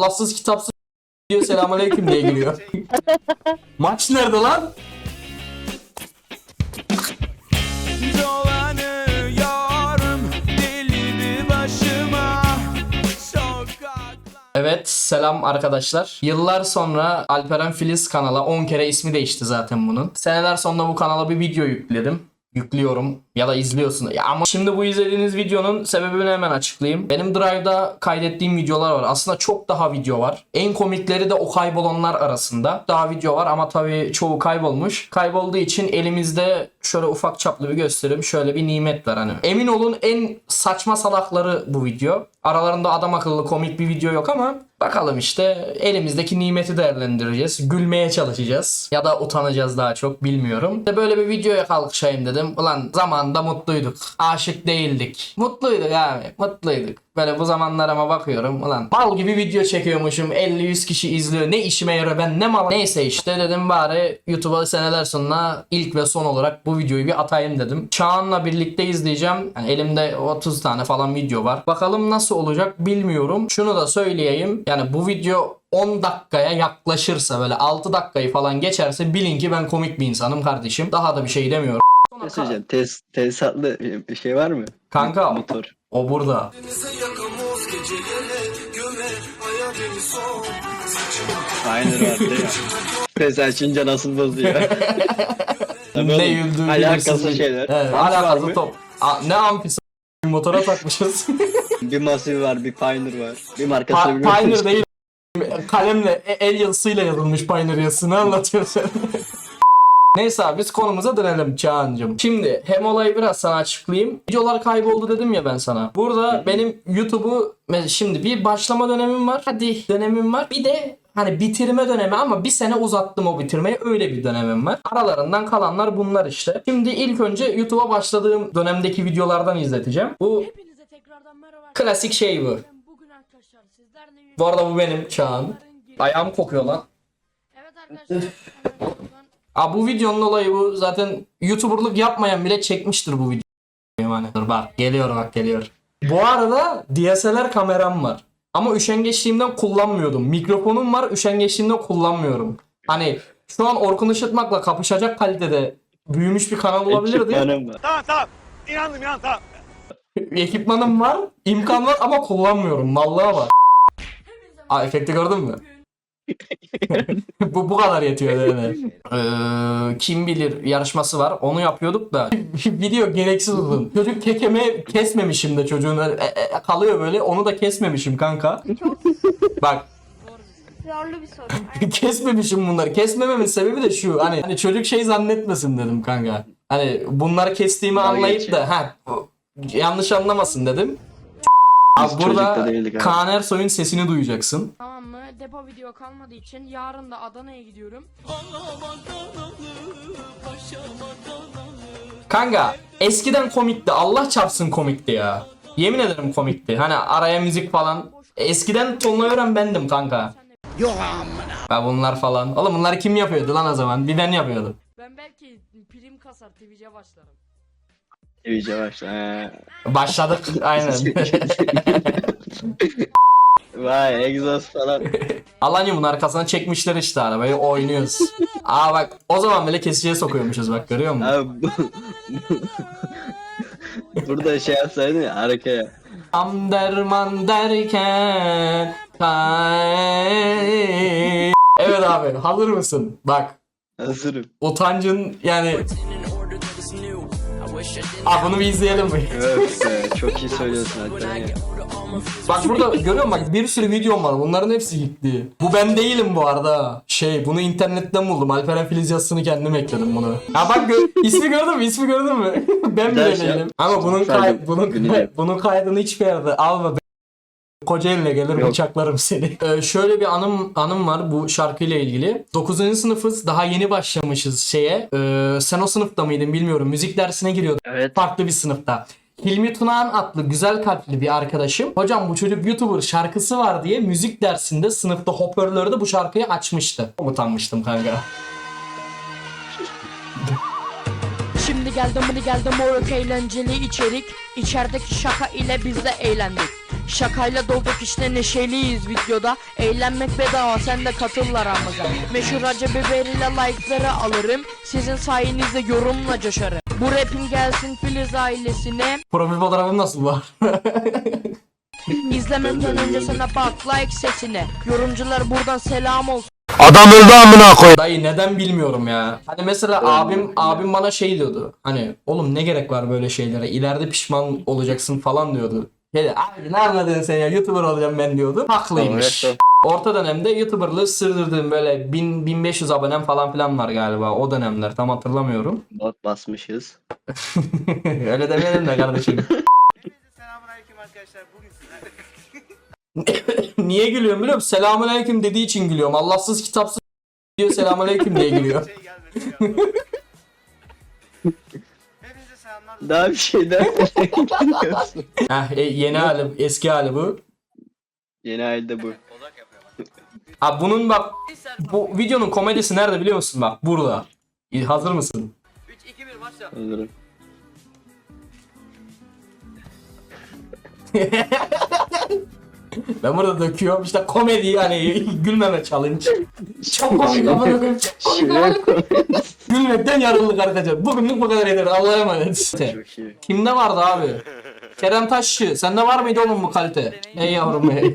Lafsız kitapsız diyor selamünaleyküm diye giriyor. Maç nerede lan? Evet selam arkadaşlar. Yıllar sonra Alperen Filiz kanala 10 kere ismi değişti zaten bunun. Seneler sonra bu kanala bir video yükledim. Yüklüyorum ya da izliyorsun. Ya ama şimdi bu izlediğiniz videonun sebebini hemen açıklayayım. Benim Drive'da kaydettiğim videolar var. Aslında çok daha video var. En komikleri de o kaybolanlar arasında. Daha video var ama tabii çoğu kaybolmuş. Kaybolduğu için elimizde şöyle ufak çaplı bir göstereyim. Şöyle bir nimet var hani. Emin olun en saçma salakları bu video. Aralarında adam akıllı komik bir video yok ama bakalım işte elimizdeki nimeti değerlendireceğiz. Gülmeye çalışacağız. Ya da utanacağız daha çok bilmiyorum. İşte böyle bir videoya kalkışayım dedim. Ulan zamanında mutluyduk. Aşık değildik. Mutluyduk abi. Mutluyduk. Böyle bu zamanlarıma bakıyorum. Ulan bal gibi video çekiyormuşum. 50-100 kişi izliyor. Ne işime yarıyor ben ne mal. Neyse işte dedim bari YouTube'a seneler sonra ilk ve son olarak bu videoyu bir atayım dedim. Çağan'la birlikte izleyeceğim. Yani elimde 30 tane falan video var. Bakalım nasıl olacak bilmiyorum. Şunu da söyleyeyim. Yani bu video 10 dakikaya yaklaşırsa böyle 6 dakikayı falan geçerse bilin ki ben komik bir insanım kardeşim. Daha da bir şey demiyorum. Ne söyleyeceğim? Tes, tesisatlı bir şey var mı? Kanka Motor. O burada. Aynen vardı ya. Ses açınca nasıl bozuyor? Ne güldüğü Alakası şeyler. Evet, alakası top. A, ne amfisi motora takmışız. Bir Massive var, bir Pioneer var. Bir markasını Pa- bilmiyorum. Pioneer değil. Kalemle, e- el yazısıyla yazılmış Pioneer yazısı. Ne anlatıyorsun? Neyse abi biz konumuza dönelim Çağan'cığım. Şimdi hem olayı biraz sana açıklayayım. Videolar kayboldu dedim ya ben sana. Burada benim YouTube'u şimdi bir başlama dönemim var. Hadi dönemim var. Bir de hani bitirme dönemi ama bir sene uzattım o bitirmeyi. Öyle bir dönemim var. Aralarından kalanlar bunlar işte. Şimdi ilk önce YouTube'a başladığım dönemdeki videolardan izleteceğim. Bu Hepinize tekrardan merhaba. klasik şey bu. Bugün arkadaşlar sizlerle Bu arada bu benim Çağan. Ayağım kokuyor lan. Evet arkadaşlar. Aa, bu videonun olayı bu. Zaten YouTuber'lık yapmayan bile çekmiştir bu videoyu. Yani. Dur bak geliyor bak geliyor. Bu arada DSLR kameram var. Ama üşengeçliğimden kullanmıyordum. Mikrofonum var üşengeçliğimden kullanmıyorum. Hani şu an Orkun Işıtmak'la kapışacak kalitede büyümüş bir kanal olabilirdi. Ekipmanım var. Tamam tamam İnandım inandım tamam Ekipmanım var, imkan var ama kullanmıyorum. Mallığa bak. Aa efekti gördün mü? bu bu kadar yetiyor yani. Ee, kim bilir yarışması var. Onu yapıyorduk da video gereksiz uzun. Çocuk kekeme kesmemişim de çocuğun e, e, kalıyor böyle. Onu da kesmemişim kanka. Bak Zorlu bir soru. kesmemişim bunları. Kesmememin sebebi de şu. Hani, hani çocuk şey zannetmesin dedim kanka. Hani bunları kestiğimi anlayıp da ha yanlış anlamasın dedim. Biz Abi burada değildik abi. Kaan Ersoy'un sesini duyacaksın. Tamam mı? Depo video kalmadığı için yarın da Adana'ya gidiyorum. Kanka eskiden komikti. Allah çarpsın komikti ya. Yemin ederim komikti. Hani araya müzik falan. Eskiden tonla öğren bendim kanka. Ya bunlar falan. Oğlum bunları kim yapıyordu lan o zaman? Bir ben yapıyordum. Ben belki prim kasar TV'ye başlarım. İyice başla. Başladık aynen. Vay egzoz falan. Alanyum'un arkasına çekmişler işte arabayı oynuyoruz. Aa bak o zaman bile kesiciye sokuyormuşuz bak görüyor musun? Abi bu... Burada şey yapsaydın ya arkaya. Am derman derken kay- Evet abi hazır mısın? Bak Hazırım. utancın yani Aa bunu bir izleyelim mi? Evet be, çok iyi söylüyorsun hakikaten ya. Bak burada görüyor musun bak bir sürü videom var bunların hepsi gitti. Bu ben değilim bu arada. Şey bunu internetten buldum. Alperen Filiz yazısını kendim ekledim bunu. Ya bak gö- ismi gördün mü? İsmi gördün mü? ben bile şey. değilim. Ama bunun Sadece kay bunun günü- bunun kaydını hiçbir yerde alma. Koca eline gelir Yok. bıçaklarım seni. Ee, şöyle bir anım anım var bu şarkıyla ilgili. 9. sınıfız. Daha yeni başlamışız şeye. Ee, sen o sınıfta mıydın bilmiyorum. Müzik dersine giriyorduk Evet. farklı bir sınıfta. Hilmi Tunağan adlı güzel kalpli bir arkadaşım. Hocam bu çocuk YouTuber şarkısı var diye müzik dersinde sınıfta hoparlörde bu şarkıyı açmıştı. Utanmıştım kanka. Şimdi geldim bunu geldim moruk eğlenceli içerik. İçerideki şaka ile biz de eğlendik. Şakayla dolduk işte neşeliyiz videoda Eğlenmek bedava sen de katıl aramıza Meşhur acı biberiyle like'ları alırım Sizin sayenizde yorumla coşarım Bu rapin gelsin Filiz ailesine Profil fotoğrafım nasıl var? İzlemeden önce sana bak like sesine Yorumcular buradan selam olsun Dayı neden bilmiyorum ya. Hani mesela abim abim bana şey diyordu. Hani oğlum ne gerek var böyle şeylere? İleride pişman olacaksın falan diyordu. Dedi abi ne anladın sen ya YouTuber olacağım ben diyordu. Haklıymış. Evet, Orta dönemde YouTuber'lığı sürdürdüğüm böyle 1000 1500 abonem falan filan var galiba o dönemler tam hatırlamıyorum. Bot basmışız. Öyle demeyelim de kardeşim. Selamünaleyküm arkadaşlar. Bugün sizlerle Niye gülüyorum biliyor musun? Selamünaleyküm dediği için gülüyorum. Allahsız kitapsız diyor selamünaleyküm diye gülüyor. şey gelmedi ya. Daha bir şey daha bilmiyorsun. Heh, e, yeni hali, eski hali bu. Yeni halde bu. Abi bunun bak bu videonun komedisi nerede biliyor musun bak burada. Hazır mısın? 3 2 1 başla. Hazırım. Ben burada döküyorum işte komedi yani gülmeme challenge. Çok komik amına koyayım, çok komik amına koyayım. Gülmekten yarıldık arkadaşlar. Bugünlük bu kadar yeter. Allah'a emanet. Kimde vardı abi? Kerem Taşçı. Sende var mıydı oğlum bu kalite? Ey yavrum ey.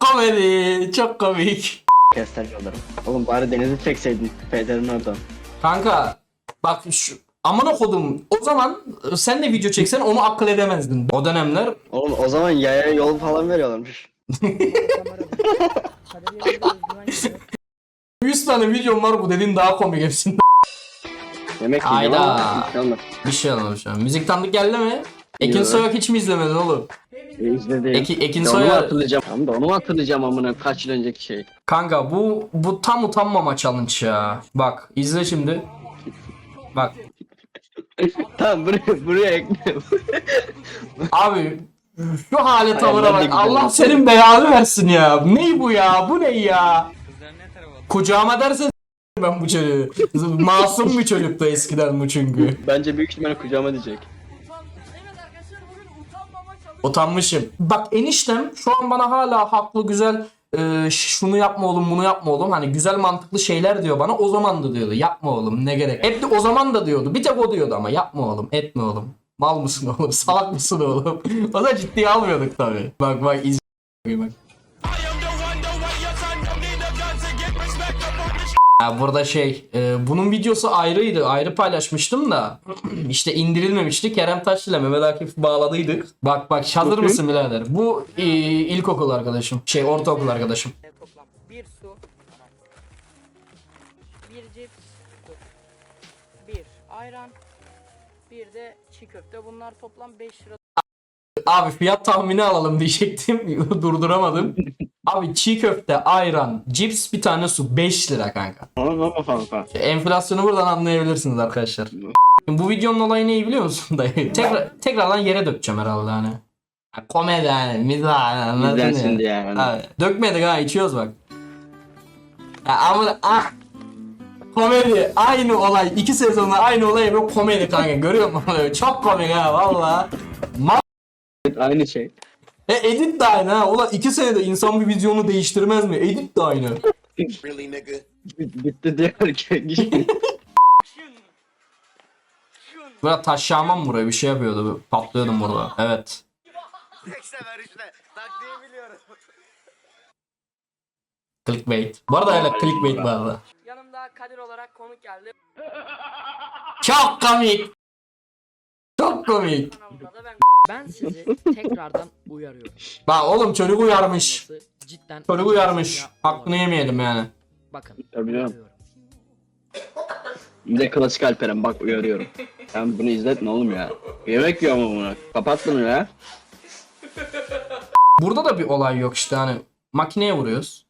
Komedi. Çok komik. Kestel yollarım. Oğlum bari denizi çekseydin. Feder'in oradan. Kanka bak şu amına kodum o zaman e, sen de video çeksen onu akıl edemezdin. O dönemler Oğlum o zaman yaya yol falan veriyorlarmış. 100 tane videom var bu dediğin daha komik hepsinden. Yemek Hayda. yiyeceğim ama hiç olmaz. Bir şey olmamış şu an. Müzik tanıdık geldi mi? Ekin Yok. Soyak hiç mi izlemedin oğlum? İzledim. Eki, Ekin onu mu hatırlayacağım. Tamam da onu mu hatırlayacağım amına kaç yıl önceki şey. kanka bu bu tam utanmama challenge ya. Bak izle şimdi. Bak tamam buraya buraya ekle. abi şu hale tavıra bak. Allah senin belanı versin ya. Ne bu ya? Bu ne ya? Kucağıma dersen ben bu çocuğu. Masum bir çocuktu eskiden bu çünkü. Bence büyük ihtimalle kucağıma diyecek. Utanmışım. Bak eniştem şu an bana hala haklı güzel e, şunu yapma oğlum bunu yapma oğlum. Hani güzel mantıklı şeyler diyor bana. O zaman da diyordu yapma oğlum ne gerek? Hep de o zaman da diyordu. Bir tek o diyordu ama yapma oğlum etme oğlum. Mal mısın oğlum salak mısın oğlum? O da ciddiye almıyorduk tabi bak bak iz bak Ya burada şey, e, bunun videosu ayrıydı. Ayrı paylaşmıştım da işte indirilmemişti. Kerem Taşlı ile Mehmet Akif bağladıydık. Bak bak hazır Bakayım. mısın birader? Bu e, ilkokul arkadaşım. Şey ortaokul arkadaşım. Toplam bir su Bir cips. Bir ayran Bir de çiğ köfte bunlar toplam 5 lira Abi fiyat tahmini alalım diyecektim. Durduramadım. Abi çiğ köfte, ayran, cips bir tane su 5 lira kanka. Ama kanka. Enflasyonu buradan anlayabilirsiniz arkadaşlar. Bu videonun olayı ne biliyor musun dayı? Tekrar, tekrardan yere dökeceğim herhalde hani. Ha, Komedi hani, mizah hani, anladın ya. yani. Abi, dökmedik ha içiyoruz bak. Ya ama ah. Komedi aynı olay iki sezonda aynı olay bu komedi kanka görüyor musun? Çok komik ha valla. Ma- Aynı şey. E, edit de aynı ha. Ulan iki senede insan bir vizyonu değiştirmez mi? Edit de aynı. Bitti diyor ki. Böyle taşıyamam buraya bir şey yapıyordu. Patlıyordum burada. Evet. Tek sefer işte. Taktiği biliyorum. Clickbait. Bu arada öyle clickbait bu arada. Yanımda Kadir olarak konuk geldi Çok komik. Çok komik. Kanalımda da ben Ben sizi tekrardan uyarıyorum Bak oğlum çocuk uyarmış. Cidden Çocuk uyarmış. Ya, Hakkını yemeyelim yani. Bakın Tabii canım. uyarıyorum. Bir de klasik Alperen bak uyarıyorum. Sen bunu izletme oğlum ya. Yemek yiyor mu bunu? Kapat bunu ya. Burada da bir olay yok işte hani makineye vuruyoruz.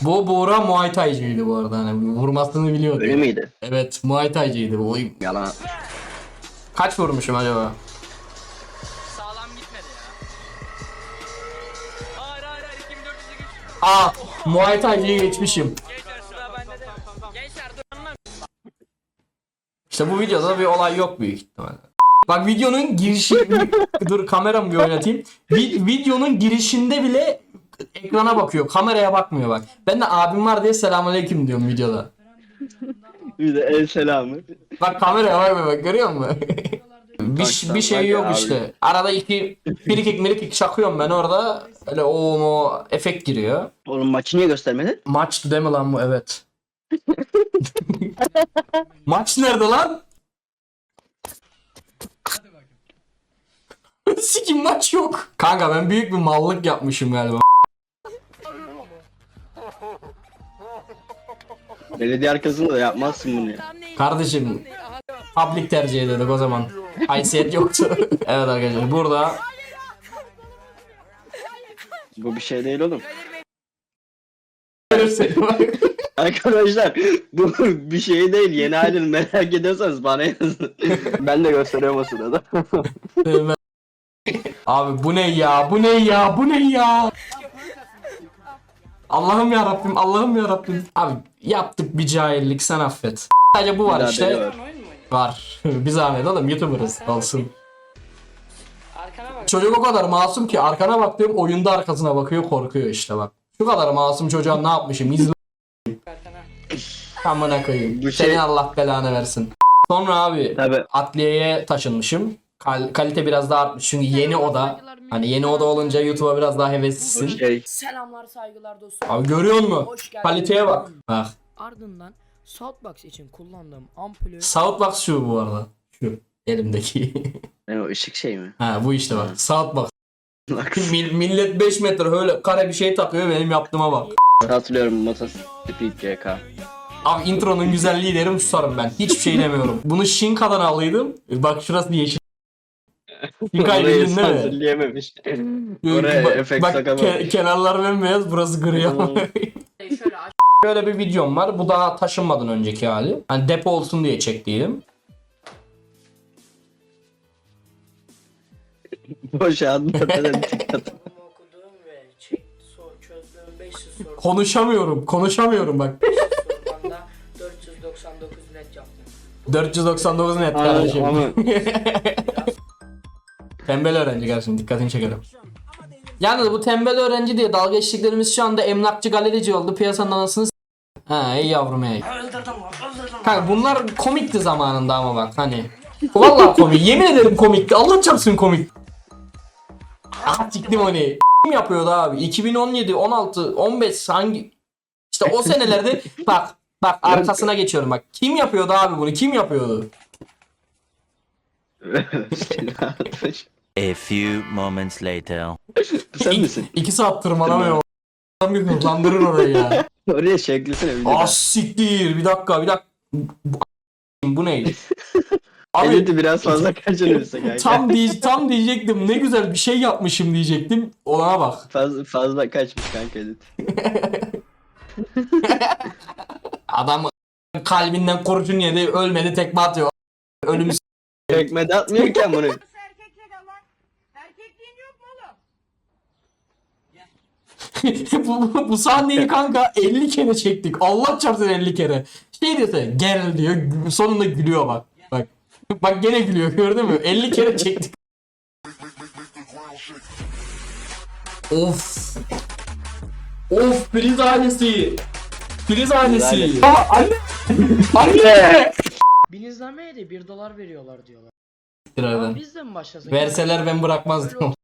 Bu Buğra Muay Thai'cıydı bu arada hani vurmasını biliyordu. Öyle miydi? Evet Muay Thai'cıydı bu. Yalan. Kaç vurmuşum acaba? Sağlam gitmedi ya. Hayır hayır hayır 2400'ü geç. Aa Muay Thai'cıyı geçmişim. Gençler sıra bende de. Gençler dur lan. İşte bu videoda da bir olay yok büyük ihtimalle. Bak videonun girişi dur kameramı bir oynatayım. Vi- videonun girişinde bile ekrana bakıyor. Kameraya bakmıyor bak. Ben de abim var diye selamünaleyküm diyorum videoda. Bir de el selamı. Bak kameraya bak bak, bak görüyor musun? bir, bir şey ya yok abi. işte. Arada iki birikik mirikik çakıyorum ben orada. Öyle o o efekt giriyor. Oğlum maçı niye göstermedin? Maçtı değil mi lan bu? Evet. Maç nerede lan? Sikim maç yok. Kanka ben büyük bir mallık yapmışım galiba. Belediye arkasında da yapmazsın bunu ya. Kardeşim public tercih ediyorduk o zaman. Haysiyet yoktu. evet arkadaşlar burada Bu bir şey değil oğlum. Arkadaşlar bu bir şey değil. Yeni halini merak ediyorsanız bana yazın. ben de gösteriyorum o sırada. Abi bu ne ya? Bu ne ya? Bu ne ya? Allah'ım ya Rabbim, Allah'ım ya Rabbim. Abi yaptık bir cahillik sen affet. Sadece bu var işte. var. Var. bir zahmet oğlum YouTuber'ız. Olsun. Arkana bak. Çocuk o kadar masum ki arkana baktığım oyunda arkasına bakıyor korkuyor işte bak. Şu kadar masum çocuğa ne yapmışım izle amına koyayım. Şey- Allah belanı versin. Sonra abi Tabii. adliyeye taşınmışım. Kal- kalite biraz daha artmış çünkü yeni oda. Hani yeni oda olunca YouTube'a biraz daha heveslisin. şey. Selamlar saygılar dostum. Abi görüyor musun? Hoş geldin. Kaliteye bak. Bak. Ardından Soundbox için kullandığım ampulü Southbox şu bu arada. Şu elimdeki. Yani o ışık şey mi? ha bu işte bak. Southbox. Mil- millet 5 metre öyle kare bir şey takıyor benim yaptığıma bak. Hatırlıyorum Motosiklet CK. Abi intronun güzelliği derim susarım ben. Hiçbir şey demiyorum. Bunu Shinka'dan aldıydım. Bak şurası yeşil. Orayı bildin değil mi? hazırlayamamış. Oraya bak, efekt bak sakamamış. ke- kenarlar bembeyaz burası gri ama. şöyle aç. Şöyle bir videom var. Bu daha taşınmadan önceki hali. Hani depo olsun diye çektiydim. Boş anlatmadan dikkat. okuduğum ve çek, sor, çözdüğüm 500 soru Konuşamıyorum. Konuşamıyorum bak. sorudan da 499 net yaptım. 499 net kardeşim. Ama Tembel öğrenci kardeşim dikkatini çekerim. Yalnız bu tembel öğrenci diye dalga geçtiklerimiz şu anda emlakçı galerici oldu piyasanın anasını s- Ha ey yavrum ey. Kanka bunlar komikti zamanında ama bak hani. Vallahi komik. Yemin ederim komikti. Allah çarpsın komik. Ah siktim onu. Kim yapıyordu abi? 2017, 16, 15 hangi? İşte o senelerde bak bak arkasına geçiyorum bak. Kim yapıyordu abi bunu? Kim yapıyordu? A few moments later. Sen misin? 2 saat tırmanamıyor. Adam bir hızlandırır orayı ya. Oraya eklesene bir de. Ah siktir. Bir dakika bir dakika. Bu, bu neydi? Abi Eliti biraz fazla kaçırırsa kanka. tam diye, tam diyecektim. Ne güzel bir şey yapmışım diyecektim. Olana bak. Fazla, fazla kaçmış kanka edit. Adam kalbinden kurşun yedi ölmedi tekme atıyor. Ölümü Tekme de atmıyorken bunu. Erkekle de lan. Erkekliğin yok mu oğlum? bu, bu, bu sahneyi kanka 50 kere çektik. Allah çarpsın 50 kere. Şey diyorsa gel diyor. Sonunda gülüyor bak. Bak. Bak gene gülüyor gördün mü? 50 kere çektik. of. Of Filiz ailesi. Filiz ailesi. Aa, anne. anne. Bin izlemeye de 1 dolar veriyorlar diyorlar. Ama biz de mi başlasak? Verseler ben bırakmazdım.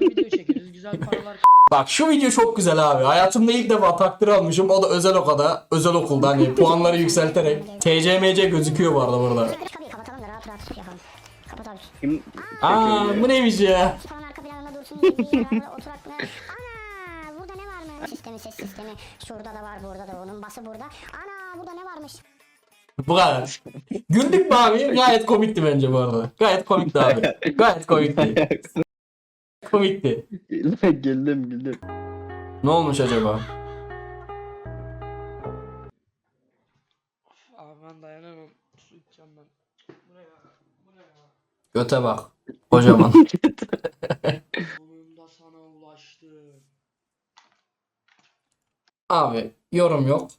Video çekeriz güzel paralar Bak şu video çok güzel abi. Hayatımda ilk defa takdir almışım. O da özel okulda. Özel okulda hani puanları yükselterek. TCMC gözüküyor bu arada burada. Kapıyı kapatalım da rahat rahat yapalım. Kapat abi. Kim? Aa bu neymiş ya? Falan arka planında dursun diye bir yere oturaklı. Ana burada ne varmış? Sistemi ses sistemi. Şurada da var burada da onun bası burada. Ana burada ne varmış? Bu kadar. Güldük mü abi? Gayet komikti bence bu arada. Gayet komikti abi. Gayet komikti. Komikti. güldüm güldüm. Ne olmuş acaba? Abi ben dayanamam. Su içeceğim ben. Buraya. Buraya. Göte bak. Kocaman. Sonunda sana ulaştı. Abi yorum yok.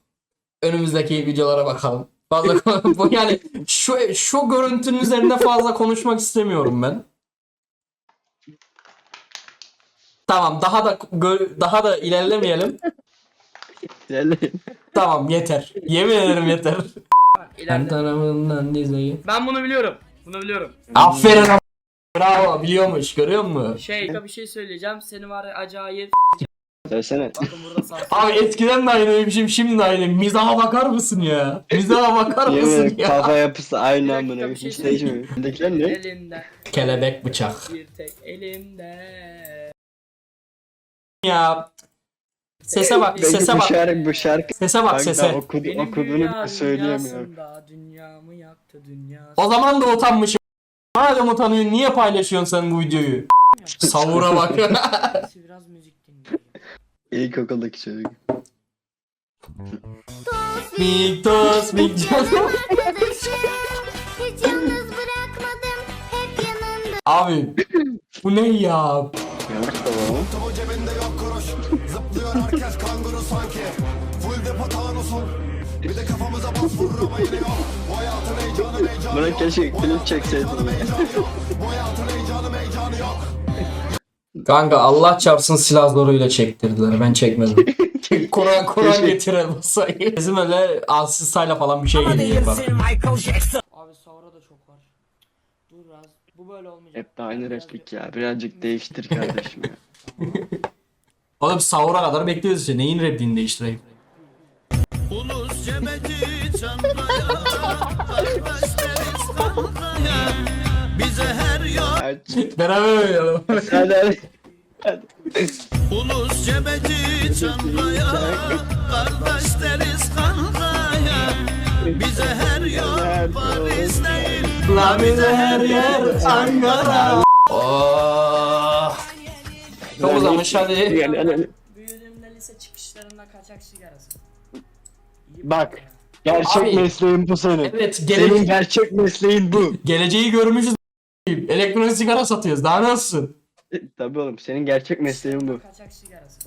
Önümüzdeki videolara bakalım. Fazla bu yani şu şu görüntünün üzerinde fazla konuşmak istemiyorum ben. Tamam daha da gö- daha da ilerlemeyelim. İlerleyin. Tamam yeter. Yemin ederim yeter. Ben İleride. tarafından dizeyi. Ben bunu biliyorum. Bunu biliyorum. Aferin am- Bravo biliyormuş görüyor musun? Şey bir şey söyleyeceğim. Seni var ya acayip. Söylesene. Bakın burada sağ. Abi eskiden de aynıymışım şimdi de aynı. Mizaha bakar mısın ya? Mizaha bakar Yemin mısın ederim ya? kafa yapısı aynı dakika, amına. bir şey Hiç değişmiyor. Ne? Elimde Kelebek bıçak. bir tek elimde. Ya. Sese bak, Peki sese bu bak. şarkı, bu şarkı Sese bak Kanka sese. okudu, Benim okuduğunu dünya bile söyleyemiyor. dünyasında dünyamı yaktı dünyası. O zaman da utanmışım. Madem utanıyorsun niye paylaşıyorsun sen bu videoyu? Savura bak. Biraz müzik dinliyorum. İlkokuldaki çocuk. Big toss, big toss. Hiç yalnız bırakmadım. Hep yanında. Abi bu ne ya? Yanlış tamam. Buna keşke klip çekseydim ya. Kanka Allah çarpsın silah zoruyla çektirdiler. Ben çekmedim. Kur'an Kur'an Keşke- getirelim sayı. Bizim öyle alsızsayla falan bir şey geliyor bak. Abi sonra da çok var. Dur biraz. Bu böyle olmayacak. Hep de aynı replik ya. Birazcık değiştir kardeşim ya. Oğlum sahura kadar bekliyoruz işte. Neyin repliğini değiştireyim? Aç. Beraber oynayalım. Hadi hadi. Ulus cebeci çantaya Kardeş deriz kankaya Bize her yol Paris değil La bize her yer Ankara. Oh. Çok uzamış hadi. Hadi, hadi. Büyüdüğümde lise çıkışlarında kaçak sigarası. Bak. Gerçek Abi. mesleğin bu senin. Evet Senin gele gerçek mesleğin bu. geleceği görmüşüz. Elektronik sigara satıyoruz. Daha nasılsın? Tabii oğlum senin gerçek mesleğin bu. Kaçak sigarası.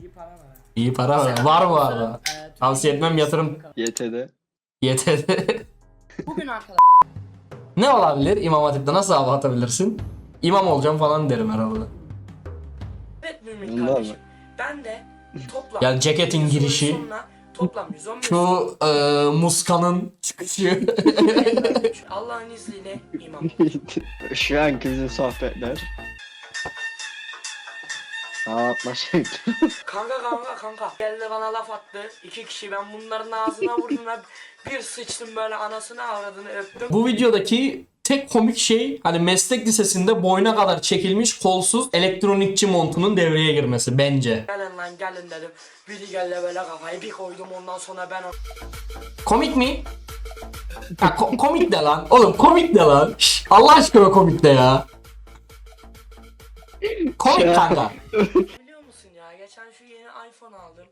İyi para var. ha. İyi para var. Var bu arada. Ee, Tavsiye etmem yatırım. YT'de. Yeter. Bugün arkadaşlar ne olabilir? İmam Hatip'te nasıl hava atabilirsin? İmam olacağım falan derim herhalde. Evet mümin Bunlar kardeşim. mı? Ben de toplam. Yani ceketin girişi. sonra Toplam 115 Şu e, muskanın çıkışı. Allah'ın izniyle imam. Şu anki bizim sohbetler. Ağlatma şey. Kanka kanka kanka. Geldi bana laf attı. İki kişi ben bunların ağzına vurdum ve bir sıçtım böyle anasını avradını öptüm. Bu videodaki tek komik şey hani meslek lisesinde boyuna kadar çekilmiş kolsuz elektronikçi montunun devreye girmesi bence. Gelin lan gelin dedim. Biri geldi böyle kafayı bir koydum ondan sonra ben. Komik mi? Ha, ko- komik de lan. Oğlum komik de lan. Şş, Allah aşkına komik de ya. Komik kanka. Biliyor musun ya geçen şu yeni iPhone aldım.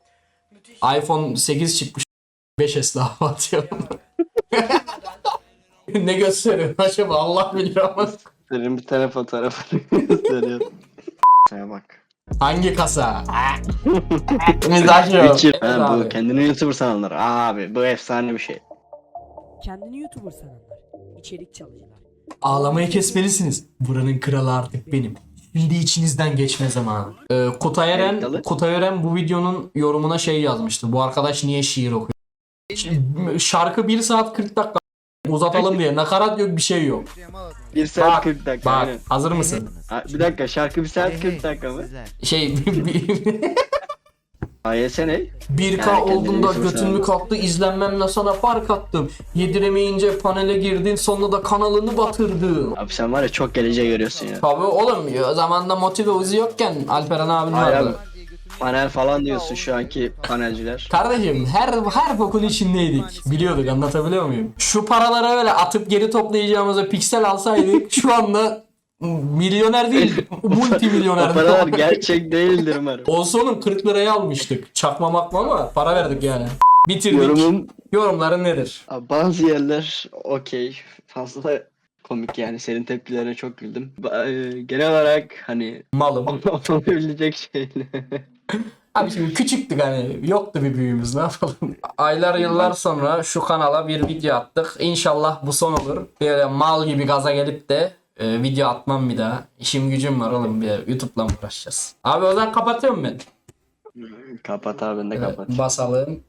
Müthiş. iPhone 8 çıkmış. 5S daha atıyor. ne gösteriyor acaba Allah bilir ama. Senin bir tane fotoğrafını gösteriyorum. Sana bak. Hangi kasa? Mizah yok. Witcher. Evet Ha, bu abi. kendini YouTuber sananlar. Abi bu efsane bir şey. Kendini YouTuber sananlar, içerik çalıcılar. Ağlamayı kesmelisiniz. Buranın kralı artık benim. Şimdi içinizden geçme zamanı. Ee, Kutay Eren. Kutay Eren bu videonun yorumuna şey yazmıştı. Bu arkadaş niye şiir okuyor? Şimdi Şarkı 1 saat 40 dakika uzatalım diye. Nakarat yok bir şey yok. 1 saat Bak, 40 dakika. Bak aynen. hazır mısın? Ha, bir dakika şarkı 1 saat 40 dakika mı? Şey AYS ne? 1K Yani kendini olduğunda götümü sananlar. kalktı izlenmemle sana fark attım. Yediremeyince panele girdin sonra da kanalını batırdın. Abi sen var ya çok geleceği görüyorsun ya. Tabii oğlum o zamanda motive uzi yokken Alperen abim Hayır vardı. Panel falan diyorsun şu anki panelciler. Kardeşim her her bokun içindeydik. Biliyorduk anlatabiliyor muyum? Şu paraları öyle atıp geri toplayacağımıza piksel alsaydık şu anda milyoner değil O multimilyoner. paralar gerçek değildir umarım. Olsa onun 40 liraya almıştık. Çakma makma ama para verdik yani. Bitirdik. Yorumum Yorumların nedir? Abi bazı yerler okey. Fazla komik yani. Senin tepkilerine çok güldüm. E, Genel olarak hani Malım. olabilecek şeyler. Abi şimdi küçüktük hani yoktu bir büyüğümüz ne yapalım. Aylar yıllar sonra şu kanala bir video attık. İnşallah bu son olur. Böyle mal gibi gaza gelip de e, video atmam bir daha. İşim gücüm var oğlum bir YouTube'la mı uğraşacağız. Abi o zaman kapatıyorum ben. Kapat abi ben de kapat. Basalım.